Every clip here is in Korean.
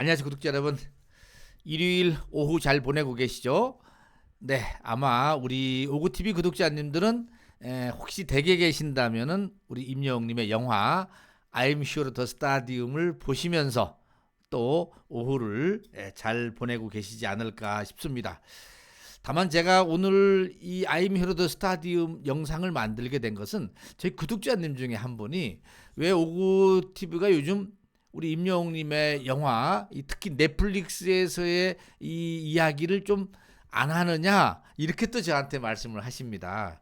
안녕하세요 구독자 여러분 일요일 오후 잘 보내고 계시죠? 네 아마 우리 오구TV 구독자님들은 에, 혹시 댁에 계신다면은 우리 임영웅님의 영화 I'm Sure the Stadium을 보시면서 또 오후를 에, 잘 보내고 계시지 않을까 싶습니다. 다만 제가 오늘 이 Hero the Stadium 영상을 만들게 된 것은 저희 구독자님 중에 한 분이 왜 오구 TV가 요즘 우리 임영웅님의 영화, 이 특히 넷플릭스에서의 이 이야기를 좀 안 하느냐 이렇게 또 저한테 말씀을 하십니다.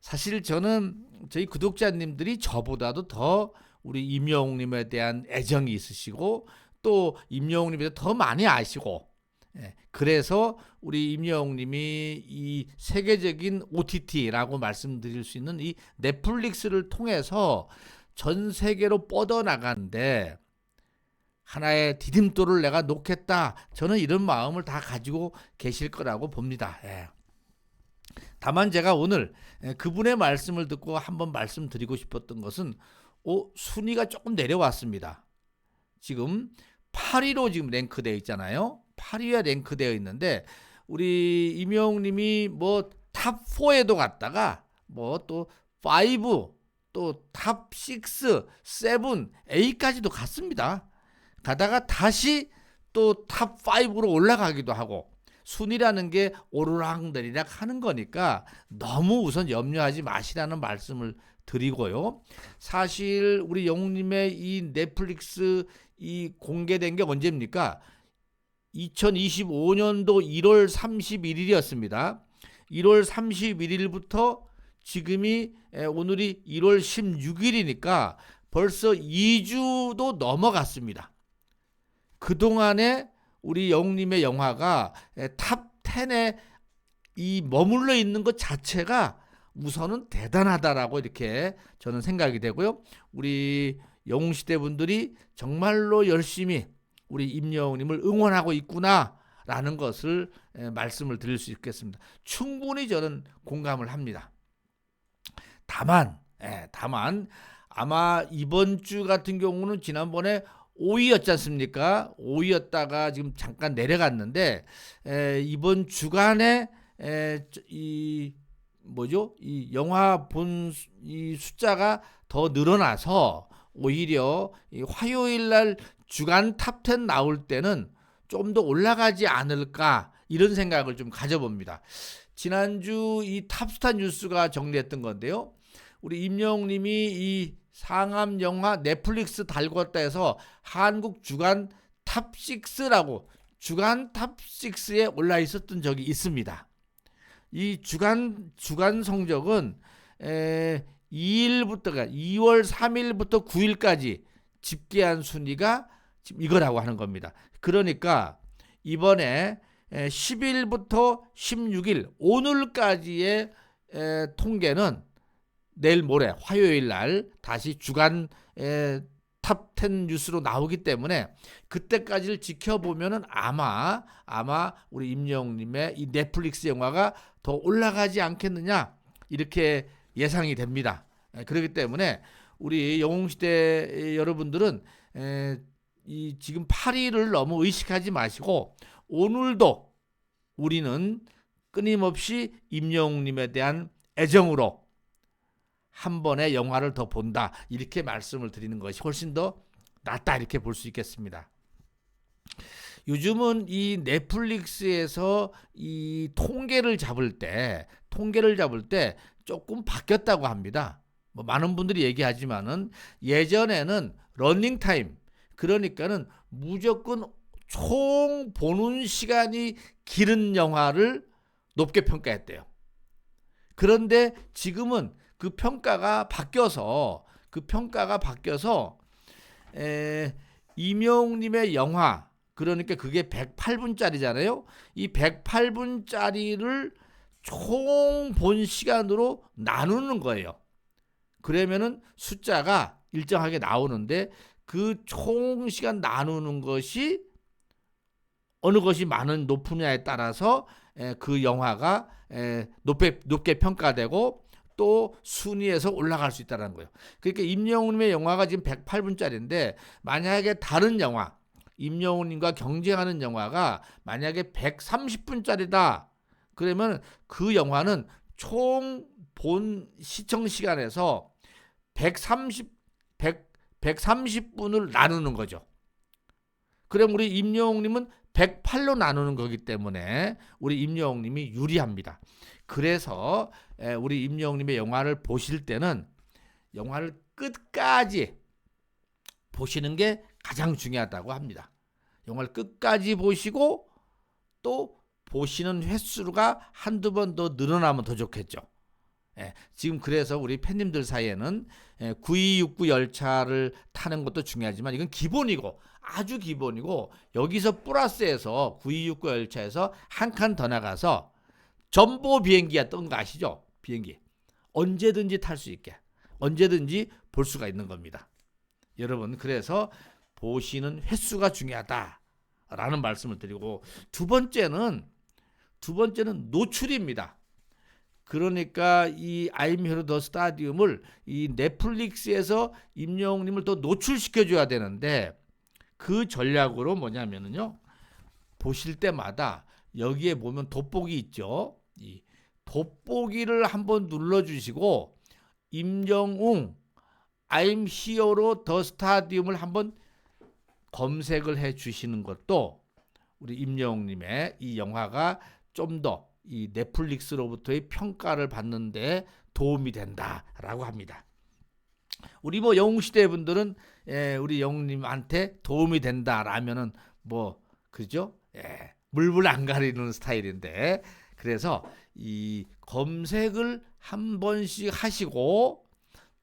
사실 저는 저희 구독자님들이 저보다도 더 우리 임영웅님에 대한 애정이 있으시고 또 임영웅님에 더 많이 아시고 예, 그래서 우리 임영웅님이 이 세계적인 OTT라고 말씀드릴 수 있는 이 넷플릭스를 통해서 전 세계로 뻗어나가는데 하나의 디딤돌을 내가 놓겠다. 저는 이런 마음을 다 가지고 계실 거라고 봅니다. 예. 다만 제가 오늘 예, 그분의 말씀을 듣고 한번 말씀드리고 싶었던 것은 오, 순위가 조금 내려왔습니다. 지금 8위로 지금 랭크되어 있잖아요. 8위에 랭크되어 있는데 우리 임영웅님이 뭐 탑 4에도 갔다가 뭐 또 5, 또탑 6, 7, 8까지도 갔습니다. 가다가 다시 또 탑 5로 올라가기도 하고 순위라는 게 오르락내리락 하는 거니까 너무 우선 염려하지 마시라는 말씀을 드리고요. 사실 우리 영웅님의 이 넷플릭스 이 공개된 게 언제입니까? 2025년도 1월 31일이었습니다. 1월 31일부터 지금이 에, 오늘이 1월 16일이니까 벌써 2주도 넘어갔습니다. 그동안에 우리 영웅님의 영화가 에, 탑 10에 이 머물러 있는 것 자체가 우선은 대단하다라고 이렇게 저는 생각이 되고요. 우리 영웅시대 분들이 정말로 열심히 우리 임영웅님을 응원하고 있구나라는 것을 에, 말씀을 드릴 수 있겠습니다. 충분히 저는 공감을 합니다. 다만, 예, 다만 아마 이번 주 같은 경우는 지난번에 5위였지 않습니까? 5위였다가 지금 잠깐 내려갔는데 에, 이번 주간에 에, 저- 이 뭐죠? 이 영화 본 이 숫자가 더 늘어나서 오히려 이 화요일 날 주간 탑10 나올 때는 좀 더 올라가지 않을까 이런 생각을 좀 가져봅니다. 지난주 이 탑스타 뉴스가 정리했던 건데요. 우리 임영웅님이 이 상암 영화 넷플릭스 달궜다 해서 한국 주간 탑 6라고 주간 탑 6에 올라 있었던 적이 있습니다. 이 주간 주간 성적은 에, 2일부터가 2월 3일부터 9일까지 집계한 순위가 지금 이거라고 하는 겁니다. 그러니까 이번에 에, 10일부터 16일 오늘까지의 에, 통계는 내일 모레 화요일 날 다시 주간 에, 탑10 뉴스로 나오기 때문에 그때까지를 지켜보면은 아마 아마 우리 임영웅님의 이 넷플릭스 영화가 더 올라가지 않겠느냐 이렇게 예상이 됩니다. 에, 그렇기 때문에 우리 영웅시대 여러분들은 에, 이 지금 8위를 너무 의식하지 마시고 오늘도 우리는 끊임없이 임영웅님에 대한 애정으로 한 번의 영화를 더 본다 이렇게 말씀을 드리는 것이 훨씬 더 낫다 이렇게 볼 수 있겠습니다. 요즘은 이 넷플릭스에서 이 통계를 잡을 때 통계를 잡을 때 조금 바뀌었다고 합니다. 뭐 많은 분들이 얘기하지만은 예전에는 러닝 타임 그러니까는 무조건 총 보는 시간이 길은 영화를 높게 평가했대요. 그런데 지금은 그 평가가 바뀌어서 그 평가가 바뀌어서 에, 이명웅님의 영화 그러니까 그게 108분짜리잖아요. 이 108분짜리를 총 본 시간으로 나누는 거예요. 그러면은 숫자가 일정하게 나오는데 그 총 시간 나누는 것이 어느 것이 많은 높으냐에 따라서 에, 그 영화가 에, 높게 높게 평가되고 또 순위에서 올라갈 수 있다는 거예요. 그러니까 임영웅님의 영화가 지금 108분짜리인데 만약에 다른 영화 임영웅님과 경쟁하는 영화가 만약에 130분짜리다. 그러면 그 영화는 총 본 시청 시간에서 130 100 130분을 나누는 거죠. 그럼 우리 임영웅님은 108로 나누는 거기 때문에 우리 임영웅님이 유리합니다. 그래서 에, 우리 임영웅님의 영화를 보실 때는 영화를 끝까지 보시는 게 가장 중요하다고 합니다. 영화를 끝까지 보시고 또 보시는 횟수가 한두 번 더 늘어나면 더 좋겠죠. 예, 지금 그래서 우리 팬님들 사이에는 예, 9269 열차를 타는 것도 중요하지만 이건 기본이고 아주 기본이고 여기서 플러스해서 9269 열차에서 한 칸 더 나가서 전보 비행기가 뜬거 아시죠? 비행기 언제든지 탈 수 있게 언제든지 볼 수가 있는 겁니다. 여러분 그래서 보시는 횟수가 중요하다라는 말씀을 드리고 두 번째는 두 번째는 노출입니다. 그러니까 이 아임 히어로 더 스타디움을 이 넷플릭스에서 임영웅님을 더 노출시켜 줘야 되는데 그 전략으로 뭐냐면은요 보실 때마다 여기에 보면 돋보기 있죠 이 돋보기를 한번 눌러주시고 임영웅 아임 히어로 더 스타디움을 한번 검색을 해 주시는 것도 우리 임영웅님의 이 영화가 좀 더 이 넷플릭스로부터의 평가를 받는데 도움이 된다라고 합니다. 우리 뭐 영웅 시대 분들은 예, 우리 영웅님한테 도움이 된다라면은 뭐 그죠? 예, 물불 안 가리는 스타일인데 그래서 이 검색을 한 번씩 하시고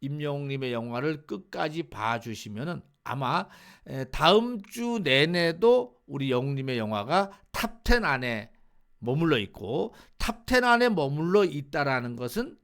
임영웅님의 영화를 끝까지 봐주시면은 아마 에, 다음 주 내내도 우리 영웅님의 영화가 탑10 안에 머물러 있고 탑10 안에 머물러 있다라는 것은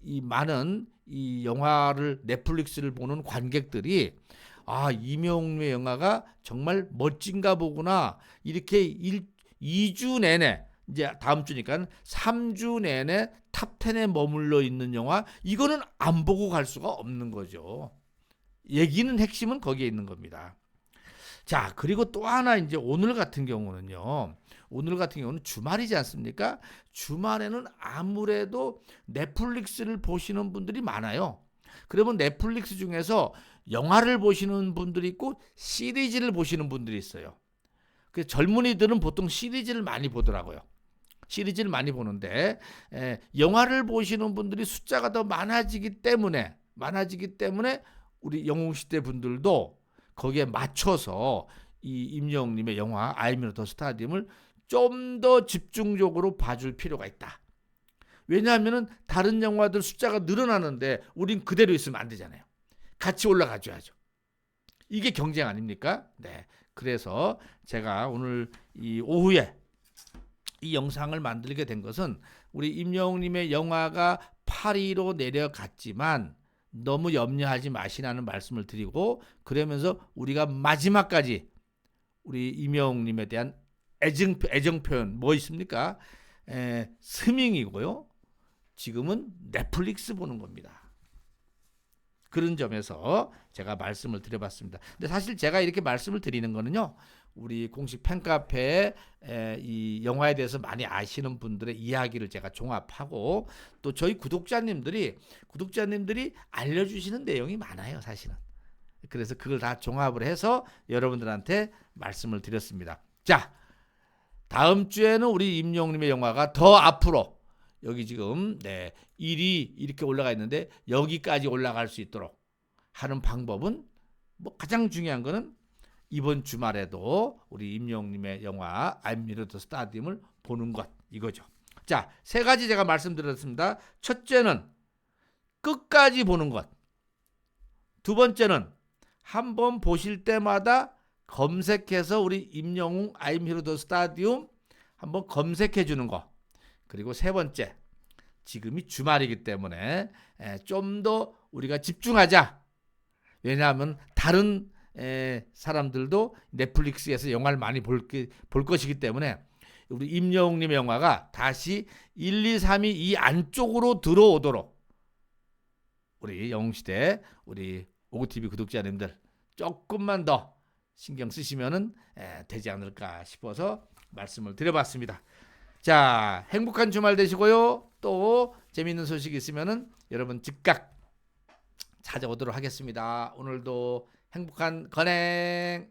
이 많은 이 영화를 넷플릭스를 보는 관객들이 아 임영웅의 영화가 정말 멋진가 보구나. 이렇게 일, 2주 내내 이제 다음 주니까 3주 내내 탑 10에 머물러 있는 영화 이거는 안 보고 갈 수가 없는 거죠. 얘기는 핵심은 거기에 있는 겁니다. 자, 그리고 또 하나 이제 오늘 같은 경우는요. 오늘 같은 경우는 주말이지 않습니까? 주말에는 아무래도 넷플릭스를 보시는 분들이 많아요. 그러면 넷플릭스 중에서 영화를 보시는 분들이 있고 시리즈를 보시는 분들이 있어요. 그 젊은이들은 보통 시리즈를 많이 보더라고요. 시리즈를 많이 보는데 에, 영화를 보시는 분들이 숫자가 더 많아지기 때문에 많아지기 때문에 우리 영웅 시대 분들도 거기에 맞춰서 이 임영웅님의 영화 아이미노 더 스타디움을 좀 더 집중적으로 봐줄 필요가 있다. 왜냐하면은 다른 영화들 숫자가 늘어나는데 우린 그대로 있으면 안 되잖아요. 같이 올라가줘야죠. 이게 경쟁 아닙니까? 네. 그래서 제가 오늘 이 오후에 이 영상을 만들게 된 것은 우리 임영웅님의 영화가 8위로 내려갔지만 너무 염려하지 마시라는 말씀을 드리고 그러면서 우리가 마지막까지 우리 임영웅님에 대한 애정, 애정 표현 뭐 있습니까? 에, 스밍이고요. 지금은 넷플릭스 보는 겁니다. 그런 점에서 제가 말씀을 드려봤습니다. 근데 사실 제가 이렇게 말씀을 드리는 거는요. 우리 공식 팬카페에 이 영화에 대해서 많이 아시는 분들의 이야기를 제가 종합하고 또 저희 구독자님들이 구독자님들이 알려주시는 내용이 많아요, 사실은. 그래서 그걸 다 종합을 해서 여러분들한테 말씀을 드렸습니다. 자, 다음 주에는 우리 임영님의 영화가 더 앞으로 여기 지금 네 1위 이렇게 올라가 있는데 여기까지 올라갈 수 있도록 하는 방법은 뭐 가장 중요한 거는 이번 주말에도 우리 임영님의 영화 더 스타디움을 보는 것 이거죠. 자, 세 가지 제가 말씀드렸습니다. 첫째는 끝까지 보는 것. 두 번째는 한 번 보실 때마다 검색해서 우리 임영웅 I'm 더 스타디움 한번 검색해 주는 거. 그리고 세 번째, 지금이 주말이기 때문에 좀 더 우리가 집중하자. 왜냐하면 다른 에, 사람들도 넷플릭스에서 영화를 많이 볼, 볼 것이기 때문에 우리 임영웅님의 영화가 다시 1, 2, 3이 이 안쪽으로 들어오도록 우리 영웅시대 우리 오구TV 구독자님들 조금만 더 신경 쓰시면은 에, 되지 않을까 싶어서 말씀을 드려봤습니다. 자, 행복한 주말 되시고요. 또 재미있는 소식 있으면은 여러분 즉각 찾아오도록 하겠습니다. 오늘도 행복한 건행